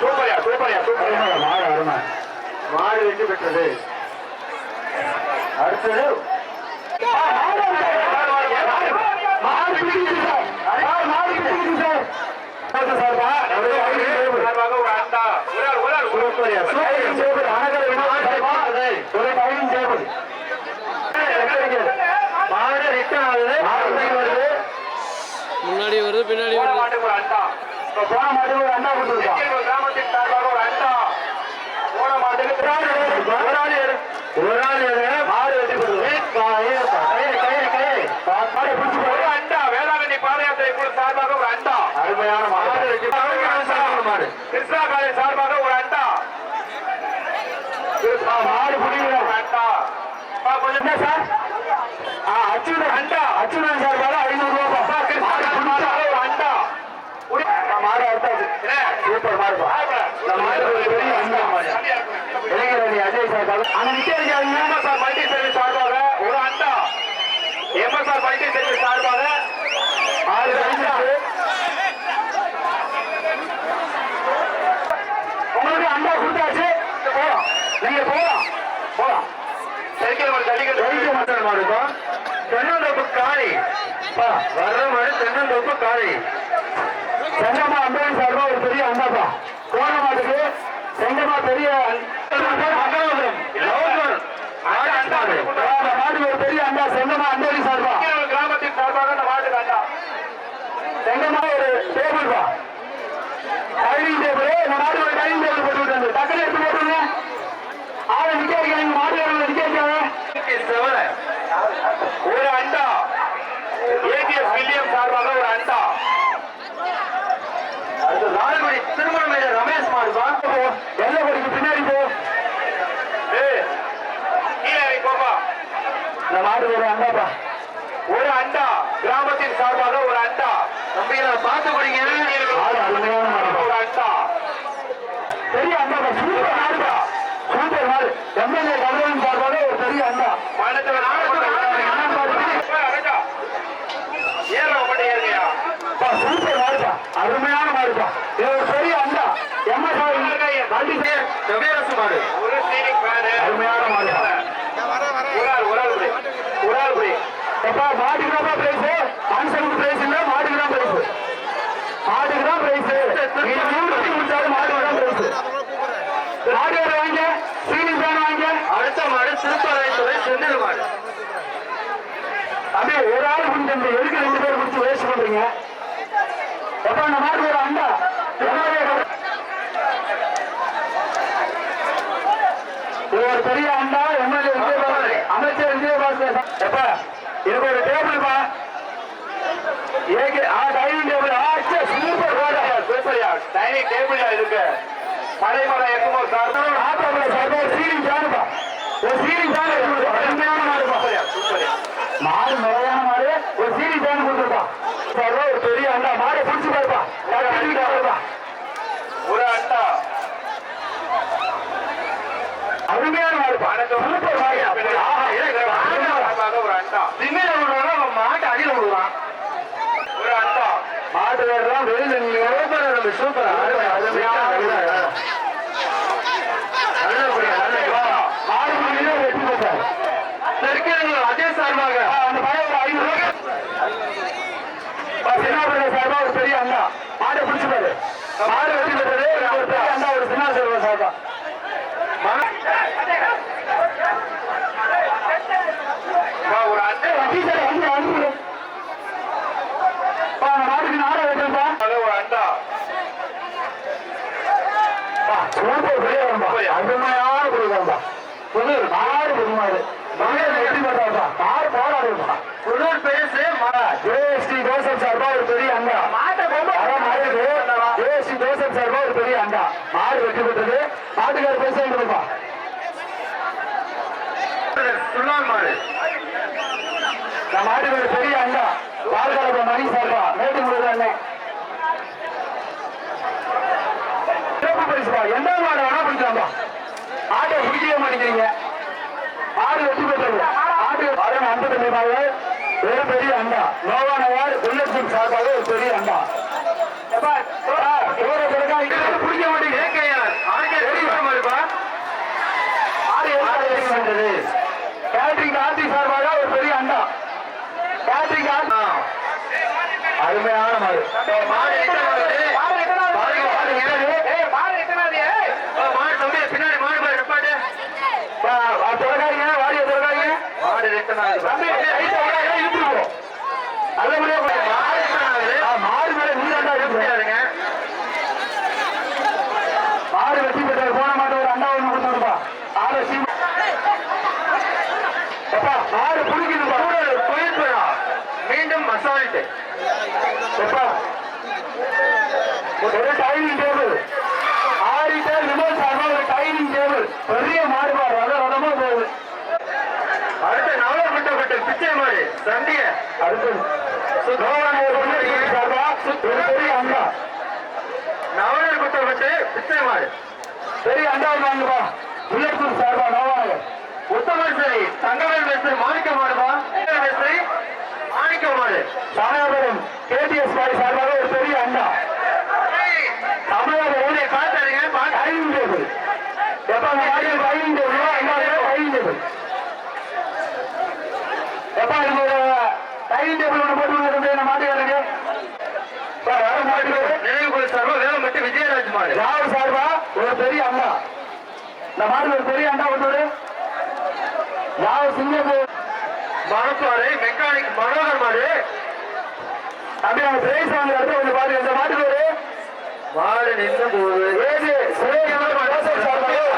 சூப்பர்யா சூப்பர்யா மாடு அருமை மாடு வெற்றி பெற்றது. அடுத்தது. முன்னாடி வருது பின்னாடி போன வருது இப்ப போன மாடு ஒரு அண்டா கொடுத்துருக்கோம் ஒரு கிராமத்தின் சார்பாக ஒரு அண்டா போன மாட்டுக்கு ஒரு ஆள் எடு, ஒரு ஆள் எடு. மாடு வெட்டி கொடுத்து. கயிறு, கயிறு, கயிறு, கயிறு. மாடை பிடிச்சு ஒரு போடு. அண்டா வேளாங்கண்ணி பாதயாத்திரை குழு சார்பாக ஒரு அண்டா அருமையான மாடு. மாடு. கிருஷ்ணா சார்பாக ஒரு அண்டா அண்டா கொஞ்சம் சார்? அண்டா ஐநூறு ரூபாய். மாடு பிடிச்சா. ஒரு அண்டா ஆ, மாடு அறுத்தாச்சு. சூப்பர் மாடுப்பா. இந்த மாடு ஒரு பெரிய அண்டா மாடு. இளைஞரணி நிக்க வைக்காதீங்க. எம்எஸ்ஆர் மல்டி சர்வீஸ் சார்பாக ஒரு அண்டா. எம்எஸ்ஆர் மல்டி சர்வீஸ் சார்பாக? கழிஞ்சிருக்கு. உங்களுக்கு அண்டா கொடுத்தாச்சு. போலாம். நீங்க போலாம். போலாம். ஒரு ஜல்லிக்கட்டு மக்கள் மாடுப்பா தென்னந்தோப்பு காளி. வர்ற மாடு தென்னந்தோப்பு காளி. செங்கம்மா அம்பேன் சார்பா ஒரு பெரிய அண்டாப்பா போன மாட்டுக்கு செங்கம்மா பெரிய ஒரு அண்டா. ஏடிஎஸ் வில்லியம் சார்பாக ஒரு அண்டா அடுத்து லால்குடி திருமணமேல ரமேஷ் மாடுப்பா போ எல்லப்படிக்கு பின்னாடி போ ஏய், கீழே இறங்கி போப்பா இந்த மாடு ஒரு அண்டாப்பா ஒரு அண்டா கிராமத்தின் சார்பாக ஒரு அண்டா தம்பிகளை பார்த்து படிங்க மாடு அருமையான மாடுப்பா ஒரு அண்டா பெரிய அண்டாப்பா சூப்பர் மாடுப்பா சூப்பர் மாடு எம்எல்ஏ கவர்மெண்ட் சார்பாக ஒரு பெரிய அண்டா மாநிலத்தில் ஏற மட்டும் ஏறுங்கயா பா, சூப்பர் மாடுப்பா அருமையான மாடுப்பா இது ஒரு பெரிய அண்டா எம்எஸ்ஆர் வண்டி சேர் செவ்வேரசு மாடு. அருமையான புடி எப்பா மாட்டுக்கு தான் பிரைஸ் மனுஷனுக்கு பிரைஸ் இல்ல மாட்டுக்கு தான் பிரைஸ் மாட்டுக்கு தான் பிரைஸ் முடிச்சாலும் மாட்டுக்கு தான் பிரைஸ் மாடு வேற வாங்க. சீனி பேன் வாங்க. அடுத்த மாடு திருப்பரைத்துறை செந்தில் மாடு. அப்படியே ஒரு ஆள் குடிச்சு எதுக்கு ரெண்டு பேர் குடிச்சு வேஸ்ட் பண்றீங்க? மாடு ஒரு அண்டா. எம்எல்ஏ ஒரு பெரிய அண்டா எம்எல்ஏ விஜயபாஸ்கர் அமைச்சர் விஜயபாஸ்கர். எப்ப? இதுக்கு ஒரு டேபிள் பா. ஏகே ஆ டைனிங் டேபிள் ஆச்சு சூப்பர் போடா சூப்பர்யா டைனிங் டேபிள் இருக்கு? மலைமலை எக்குமோ சார். ஆட்டோல சார் ஒரு சீலிங் ஃபேனுப்பா ஒரு சீலிங் ஃபேன் அருமையான மாடுப்பா சூப்பர்யா மாடு முறையான மாடு. ஒரு சீலிங் ஃபேன் கொடுத்துருப்பா சார் ஒரு பெரிய அண்டா மாடை பிடிச்சு பாருப்பா தட்டி பாருப்பா ஒரு அண்டா அருமையான சூப்பர் ஒரு அண்டா விடுறாங்க அவன் மாட்டு அடியில விடுவான் ஒரு அண்டா மாட்டு வேறலாம் வெளியில சூப்பர் அருமையான வீரர். நல்லபடியா, நல்லபடியா. மாடு புள்ளியில வெற்றி பெற்றார். நெருக்கிறவங்க அதே சார்பாக ஆ, அந்த பையன் ஒரு ஐநூறு ரூபாய். பா, சின்னாபுரம் சார்பா ஒரு பெரிய அண்ணா. மாடை பிடிச்சு பாரு மாடு வெற்றி பெற்றது ஒரு பெரிய அண்ணா ஒரு சின்ன சார்பா. சார்பா பா, ஒரு அண்டா வண்டி சார் வண்டி வண்டி பா, அந்த மாட்டுக்கு நாடா வெட்டுப்பா ஒரு அண்டா சூப்பர் பிள்ளையாரம்பா அருமையான பிள்ளையாரம்பா புதூர் மாடு புதுமாடு மகளிர் வெற்றி பெற்றாப்பா மாடு போராடுப்பா புதூர் பேசு ஜேஎஸ்டி ஜோசப் சார்பா ஒரு பெரிய அண்டா ஜேஎஸ்டி ஜோசப் சார்பா ஒரு பெரிய அண்டா மாடு வெற்றி பெற்றது மாட்டுக்கார பேச வேண்டும்ப்பா சுண்ணான் மாடு ஒரு பெரிய அண்டா பால்கால மணி சார்பா மேட்டு முழுது அண்ணன் சிறப்பு பரிசுப்பா எந்த மாடு வேணா பிடிக்கலாம்பா ஆட்டை பிடிக்கவே மாட்டேங்கிறீங்க. ஆடு வெற்றி பெற்றது. ஆடு அரண் அன்பு தம்பிமாக ஒரு பெரிய அண்டா நோவா நகர் புல்லட் சார்பாக ஒரு பெரிய அண்டா எப்பா, ஆ, இவரை பிறகு விட்டது கேட்டரிங் ஆர்த்தி சார்பாக ஒரு பெரிய அண்டா. ஆர்த்தி அருமையான மாடு. பின்னாடி மாடு பாரு நிப்பாட்டு வாடியை. மாடு? தம்பி, ரைட்டா விடாதீங்க, இழுத்துட்டு போ. நல்லபடியா போ. மாடு எத்தனாவது? ஆ, மாடு மேல நீ தான்டா எப்படி இருக்கு. இருங்க? மாடு வெட்டி பெற்றது போன மாட்டு ஒரு அண்டா ஒண்ணு கொடுத்து விடுப்பா ஆளை சீ- எப்பா, மாடு புடிக்குதுப்பா கூடல் குயில்புறா. மீண்டும் அசால்ட் எப்பா, ஒரு டைனிங் டேபிள் ஆடிட்டர் விமோல் சார்பா ஒரு டைனிங் டேபிள் பெரிய மாடு பாரு ரத ரதமா போகுது. அடுத்து நவலப்பட்ட பிச்சை மாடு சண்டிய. அடுத்து கோவான ஒரு பெரிய சார்பா? ஒரு பெரிய அண்டா நவலர் குட்டப்பட்டு பிச்சை மாடு. பெரிய அண்டா வாங்குப்பா புல்லட்பூர் சார்பா உத்தமசை தங்கவேல் மேஸ்திரி மாணிக்க மாடுபா மேஸ்திரி மாணிக்க மாடு சமயபுரம் கேடிஎஸ் பாய் சார்பாக ஒரு பெரிய அண்டா சமயபுரம் பார்த்தாருங்க பார்த்து டைனிங் டேபிள் எப்ப டைனிங் டேபிள் டைனிங் டேபிள் எப்ப எனக்கு ஒரு டைனிங் டேபிள் ஒன்று போட்டு மாட்டுக்காரங்க நினைவுக்குழு சார்பா வேலம்பட்டி விஜயராஜ் மாடு. யார் சார்பா? ஒரு பெரிய அண்டா இந்த மாடு ஒரு பெரிய அண்டா கொண்டு யார் சிங்கப்பூர் மணப்பாறை மெக்கானிக் மனோகர் மாடு. அப்படி அவங்க பிரைஸ் வாங்குற இடத்துல ஒன்று பாருங்க இந்த மாட்டுக்கு ஒரு மாடு நின்று போகுது. ஏது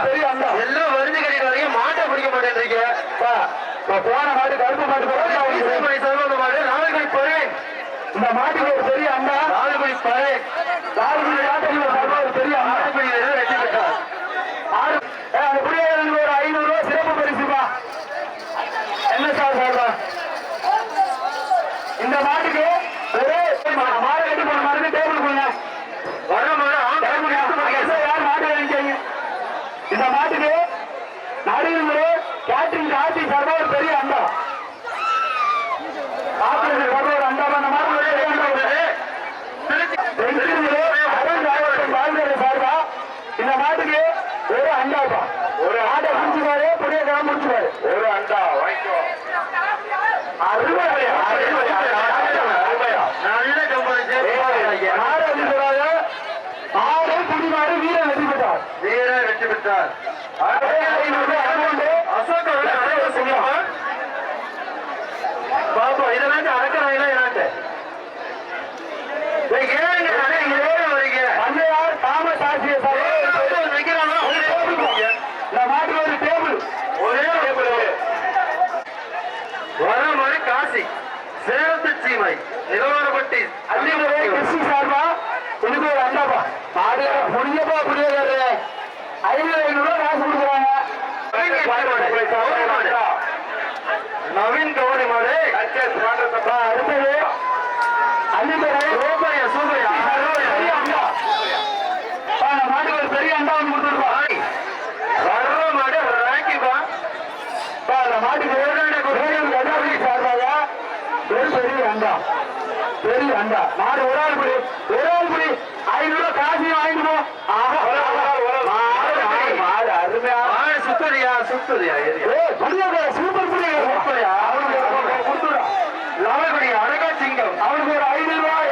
பெரிய அண்டா. எல்லாம் வருது கடைக்கு வரைக்கும் மாட்டை பிடிக்க மாட்டேன்றீங்க போன மாட்டு கருப்பு மாட்டு வந்து. சார்பா மாடு. நாலுகுடி பழேன் இந்த மாட்டுக்கு ஒரு பெரிய அண்டா. பழேன் லால்குடி ஆட்டத்தில் சார்பா ஒரு பெரிய அண்டா நாலுகுடி வீரர் வெற்றி பெற்றார் ஆறு ஏ, அந்த குடியேறனுக்கு ஒரு ஐநூறு ரூபாய் சிறப்பு பரிசுப்பா என்ன சார் சார்பா இந்த மாட்டுக்கு ஒரு மா- மாலை கட்டி போன மாட்டுக்கு டேபிள் கொடுங்க வர மாடு ஆம்பளை டேபிள் கொடுங்க. யார் மாட்டு வாங்கிக்கங்க இந்த மாட்டுக்கு நடுவில் கேட்டரிங் காட்டி சார்பா ஒரு பெரிய அண்டா காட்டுறது சார்பா ஒரு அண்டா அந்த மாட்டு ஒரு பெரிய அண்டா கொடுங்க. இந்த மாட்டுக்கு ஒரு அண்டாப்பா ஒரு ஆட்டை முடிச்சுப்பாரு புதிய கிழமை முடிச்சுப்பாரு ஒரு அண்டா வாங்கிக்கோ அறுபது நல்ல கம்பெனி ஆறு வந்து சொல்றாங்க ஆறு குடிமாறு வீரன் வெற்றி பெற்றார் வீரர் வெற்றி பெற்றார் அசோக் அவர்கள் அனைவரும் சொல்லுமா பாப்பா இதெல்லாம் அடக்கிறாங்களா என்னான்ட்டு ஏங்க அண்ணே, இங்க ஏன் வரீங்க அன்னையார் தாமஸ் ஆசிரியர் சார் வைக்கிறானா இந்த மாட்டுக்கு ஒரு டேபிள் ஒரே டேபிள் வரமணி காசி சேலத்து சீமை நிலவரப்பட்டி அள்ளிமுறை கிருஷ்ணி சார்பா இதுக்கு ஒரு அண்டாப்பா மாடு புரியப்பா புரியாது ஐநூறு ஐநூறு ரூபாய் காசு கொடுக்குறாங்க நவீன் மாடு அப்பா, அடுத்தது அள்ளிமுறை சூப்பரையா சூப்பரையா. பெரிய அண்டா. மாட்டுக்கு ஒரு பெரிய அண்டா ஒன்று கொடுத்துருப்பா வர்ற மாடு ராக்கிப்பா அப்பா, இந்த மாட்டுக்கு கஜாபதி சார்பாக. ஒரு பெரிய அண்டா. பெரிய அண்டா. மாடு ஒரு ஆள் ஒரு ஆள் புடி ஐநூறு ரூபாய் காசையும் வாங்கிட்டு போ ஆஹா மாடு, மாடு, மாடு அருமையா மாடு புடியாத, சூப்பர். சூப்பர்யா. அவனுக்கு அழகா சிங்கம் அவனுக்கு ஒரு ஐநூறு ரூபாய்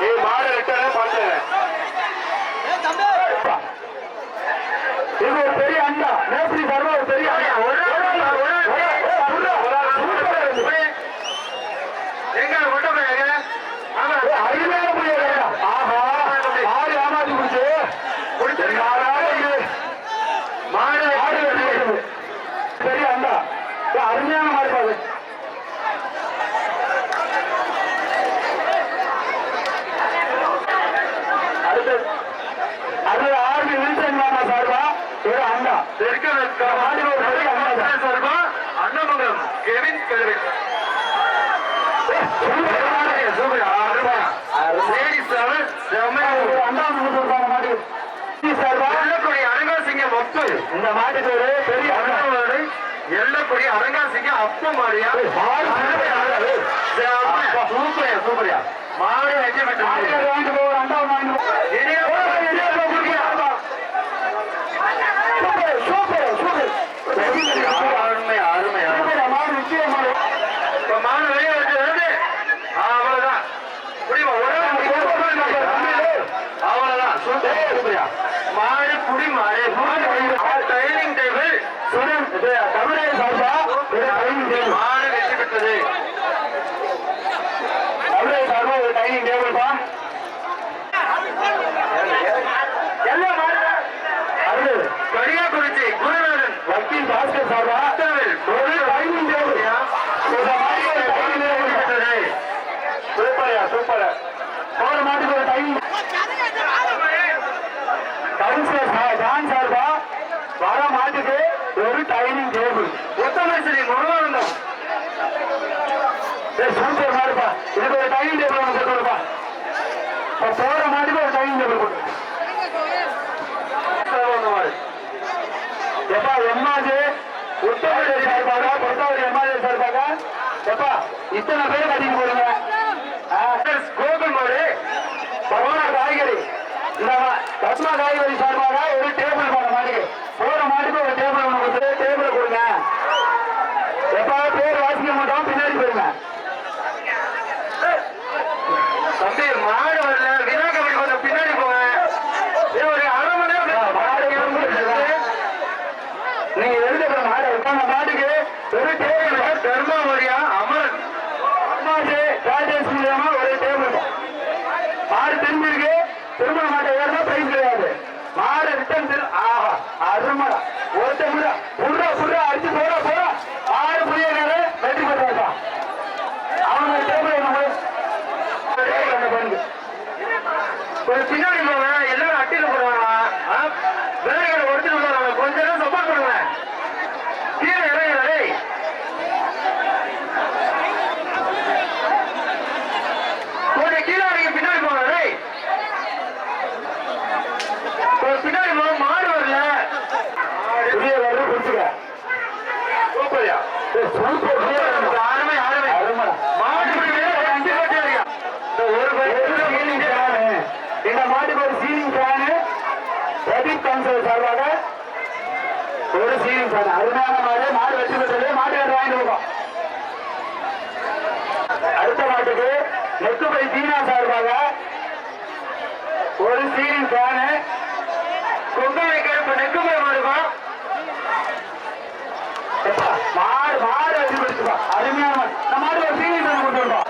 ஏய் மாடு ரிட்டர்னே பண்ணுறேன் அந்த மாட்டு பேரு பெரிய அண்ணாமலை. எல்லக்குரிய அரங்காசிக்கு அப்ப மாடியா? சூப்பரியா சூப்பரியா. மாடு வெற்றி Está na verga de அருமையானவன் நம்ம ஆடு சீனியர் கொண்டு வருவோம்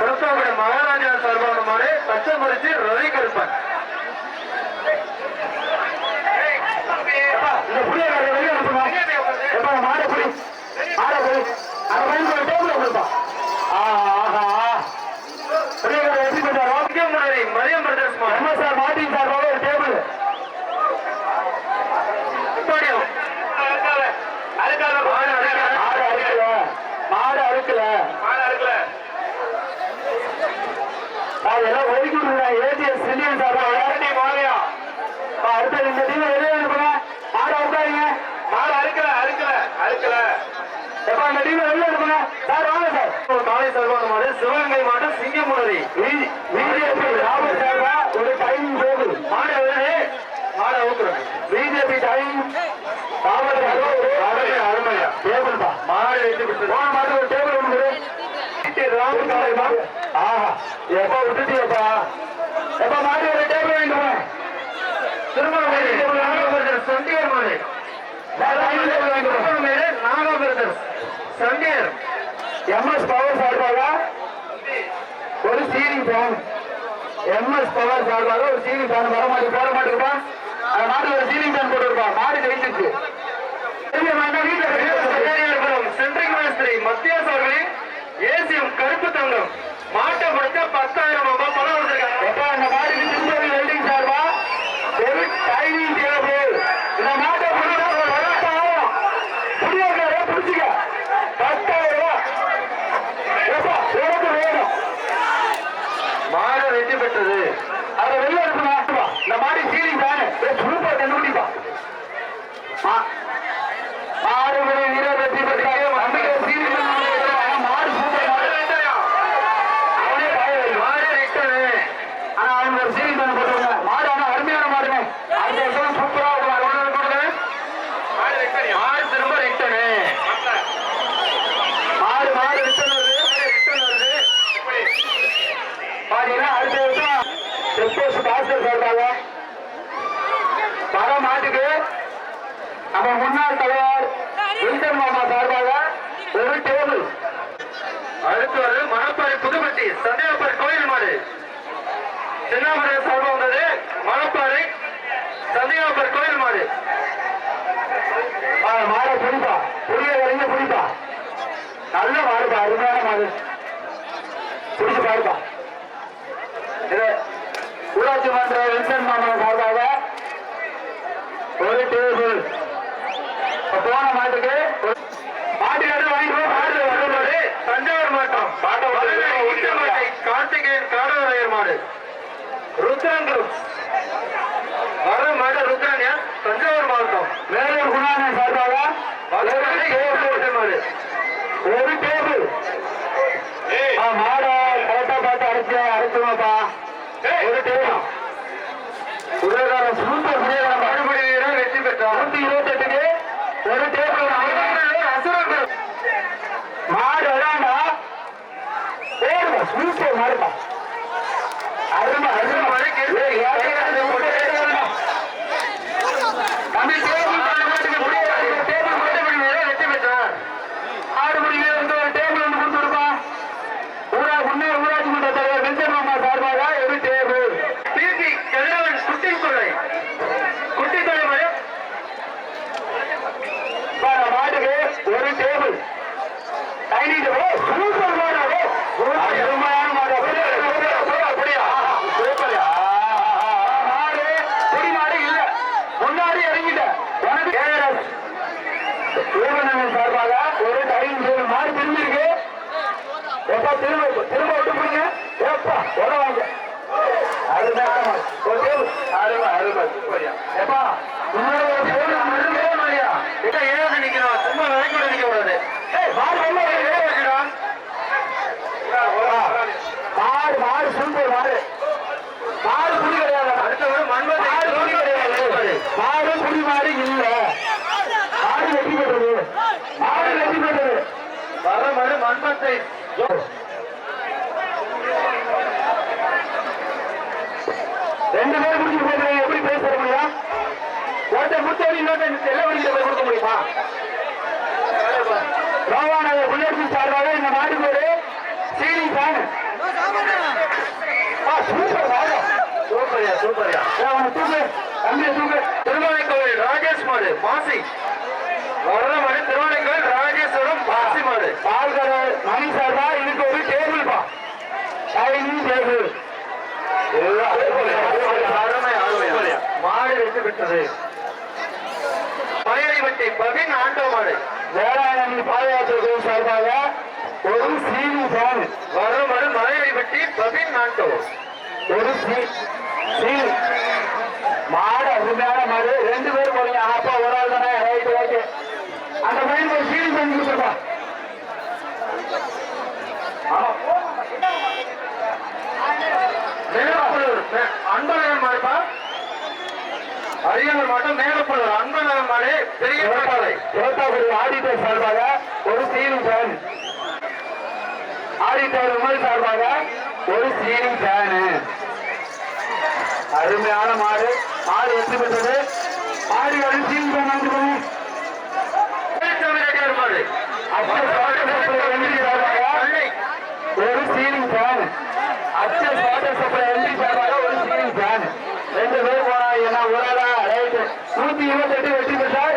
கொடுத்தாவுடைய மகாராஜா சார்பான மாடு பச்சைமரிச்சி ரவி கருப்பன். இந்த புதிய வெளியே அனுப்புங்க எப்ப மாடை புடி அதெல்லாம் ஒதுக்கி விடுங்க ஏடிஎஸ் சில்லியன் சார் யார்கிட்டையும் போகலையா அடுத்த இந்த டீம் வெளியே இருப்பாங்க மாடை உட்காருங்க. மாடு அறுக்கல அறுக்கல அறுக்கல. எப்ப அந்த டீம் வெளியே இருப்பாங்க சார் வாங்க சார். காலை செல்வன் மாடு சிவகங்கை மாடு சிங்கமுனரி பிஜேபி ராபர்ட் சார்பா ஒரு டைம் போது மாடை வெளியே மாடை ஊக்குறோம் பிஜேபி டைம். ராபர்ட் அருமையா டேபிள் பா மாடு எடுத்து போன மாட்டு ஒரு டேபிள் ஒன்று வச்சுட்டு ஆஹா எப்ப விட்டுட்டியப்பா எப்ப மாறி ஒரு டேபிள் வாங்கிட்டு திருமணம் சண்டியர் பவர் சார்பாக ஒரு சீரிங் ஃபேன் எம்எஸ் பவர் சார்பாக ஒரு சீலிங் ஃபேன் வர மாட்டு போட மாட்டேங்கப்பா அந்த மாட்டுல ஒரு சீலிங் ஃபேன் போட்டுருப்பா மாடு ஜெயிச்சிருக்கு வீட்டுல சென்ட்ரிங் மினிஸ்திரி மத்தியாஸ் அவர்களே ஏசியும் கருப்பு தங்கம். மாட்டை முடிச்சா பத்தாயிரம் ரூபாய் பணம் கொடுத்துருக்காங்க. எப்பா இந்த மாடுக்கு திருப்பதி வெல்டிங் சார்பா ஒரு டைனிங் டேபிள். இந்த மாட்டை பிடிச்சா ஒரு பத்தாயிரம் புடியாக்கார பிடிச்சிக்க பத்தாயிரம். ரூபாய் எப்பா வேணும். மாடு வெற்றி பெற்றது. அதை வெளியே இருக்குமா இந்த மாடி சீலிங் தானே சூப்பர் கண்டுபிடிப்பா மாடுபடி வீரர் வெற்றி பெற்றாங்க நம்பிக்கை சீலிங் மாடு சூப்பர் மாடு அவனே பாய வைக்கும் மாடு ரிட்டனு ஆனா அவங்க ஒரு சீலிங் தானே போட்டுருங்க மாடு ஆனா அருமையான மாடுங்க அடுத்த வருஷம் சூப்பரா மாடு திரும்ப ரிட்டனு மாடு மாடு ரிட்டர்ன் வருது ரிட்டர்ன் வருது பாத்தீங்கன்னா அடுத்த வருஷம் செப்போஸ் பாஸ்கர் சொல்றாங்க வர மாட்டுக்கு நம்ம முன்னாள் தலைவர் வில்சன் மாமா சார்பாக ஒரு டேபிள் அடுத்து வந்து மணப்பாறை புதுப்பட்டி சந்தேகப்பர் கோயில் மாடு. சின்னாமரை சார்பாக வந்தது மணப்பாறை சந்தேகப்பர் கோயில் மாடு. மாட புரிப்பா புரிய வரைங்க புரிப்பா நல்ல மாடுப்பா அருமையான மாடு. புரிச்சு பாருப்பா. இது ஊராட்சி மன்ற வில்சன் மாமா சார்பாக ஒரு டேபிள் இப்ப போன மாட்டுக்கு ஒரு- மாட்டுக்கு எது வாங்கிக்கோ மாடு வரும் மாடு தஞ்சாவூர் மாவட்டம் உச்சமாட்டை கார்த்திகேயன் காடவரையர் மாடு. ருத்ரன் குரூப் வர மாடு ருத்ரன்யா தஞ்சாவூர் மாவட்டம். மேலூர் குணாநிதி சார்பாக வடவேலி ஏழு மாடு. ஒரு டேபிள். ஆ, மாடை கரெக்டா பார்த்து அரைச்சு அரைச்சுமாப்பா ஒரு டேபிள். உதயகாரம் சூப்பர் உதயகாரம் மறுபடி வீரர் வெற்றி பெற்றார். நூத்தி இருபத்தி எட்டுக்கு ஒரு டேபிள் அசுரன் குரூப் மாடு விளாண்டா சூப்பர் மாடுப்பா அருமை அருமை. ஏய், ஏய், ஏய், தம்பி டேபிள் பண்ண மாட்டுக்கு முடியாது டேபிள் மறுபடி வீரர் வெற்றி பெற்றார் ஆறு மணிக்கு வந்து ஒரு டேபிள் ஒன்று கொடுத்துருப்பா ஊரா முன்னே ஊராட்சி மன்ற தலைவர் வெங்கட் மாமா சார்பாக ஒரு டேபிள் பிபி கதிரவன் குட்டி கொள்ளை குட்டி கொள்ளை மாடு பாரு, மாட்டுக்கு ஒரு டேபிள் டைனிங் டேபிள் சூப்பர் மாடு அருமையான மாடு அப்படியே, அப்படியே, அப்படியே, அப்படியே. ஆஹா, சூப்பர். ஆஹா, மாடு பொடி மாடு இல்ல முன்னாடி இறங்கிட்ட உனக்கு ஏஆர்எஸ் ஏவனவன் சார்பாக ஒரு டைனிங் டேபிள் மாடு திரும்பிருக்கு எப்பா திரும்ப திரும்ப விட்டு போங்க ஏப்பா உட வாங்க அருமையான மாடு ஒரு டேபிள் அருமை அருமை சூப்பர்யா எப்பா இன்னொரு ஒரு டேபிள் மட்டுமே மாடியா கிட்ட ஏழு நிக்கிறோம் சும்மா விலைக்கு கூட நிக்க கூடாது ஏய் மாடு வெளில ஏழு வருது. வைக்கிறோம் மாடு மாடு சூப்பர் மாடு மாடு புடி கிடையாது அடுத்தவரு மண்பதி மாடு புடி கிடையாது மாடு புடி மாடு இல்ல மாடு வெட்டி பெற்றது மாடு வெட்டி பெற்றது வர மாடு மண்பத்தை ரெண்டு பேர் முடிச்சு போகிறேன் எப்படி பேச முடியும் ஒருத்தர் முத்தவழி இன்னொருத்தர் செல்ல வழியில போய் கொடுக்க முடியுமா ரோவாநகர் குடியரசு சார்பாக இந்த மாட்டுக்கு ஒரு சீலிங் ஃபேன் சூப்பர் மாடு சூப்பர்யா சூப்பர்யா ஏய், அவனை தூக்கு ராஜேஷ் மாடு மாசி மாடு ராஜேஸ்வரம் மாசி மாடு மணி இதுக்கு ஒரு டேபிள் பா டைனிங் டேபிள் மாடு வெற்றி பெற்றது பவின் ஆண்டோ மாடு வேளாங்கண்ணி பாதுகாப்பு சார்பாக ஒரு சீனி ஃபேன் வர மாடு மலையடிவட்டி பவின் ஆண்டோ ஒரு சீ சீனி மாடு அருமையான மாடு. ரெண்டு பேரும் போறீங்க அப்பா ஒரு ஆள் தானே? ரைட் ஓகே அந்த பையனுக்கு ஒரு சீனி ஃபேன் கொடுத்துருப்பா. அன்பழகன் மாடுப்பா. அரியலூர் மாவட்டம் மேலப்பள்ளூர் அன்பழகன் மாடு. பெரிய ஆடிட்டர் சார்பாக ஒரு சீனி ஃபேன் ஆடிட்டர் உமர் சார்பாக ஒரு சீலிங் ஃபேனு. அருமையான மாடு. மாடு வெற்றி பெற்றது. மாடு ஒரு சீலிங் ஃபேன் வாங்கிக்கோங்க ஒரு சீலிங் ஃபேன். அச்ச வாட்டர் சப்ளை எம்பி சார்பாக ஒரு சீலிங் ஃபேன். ரெண்டு பேர் போனா என்ன ஒரு ரைட்டு. நூத்தி இருபத்தி எட்டு வெற்றி பெற்றார்.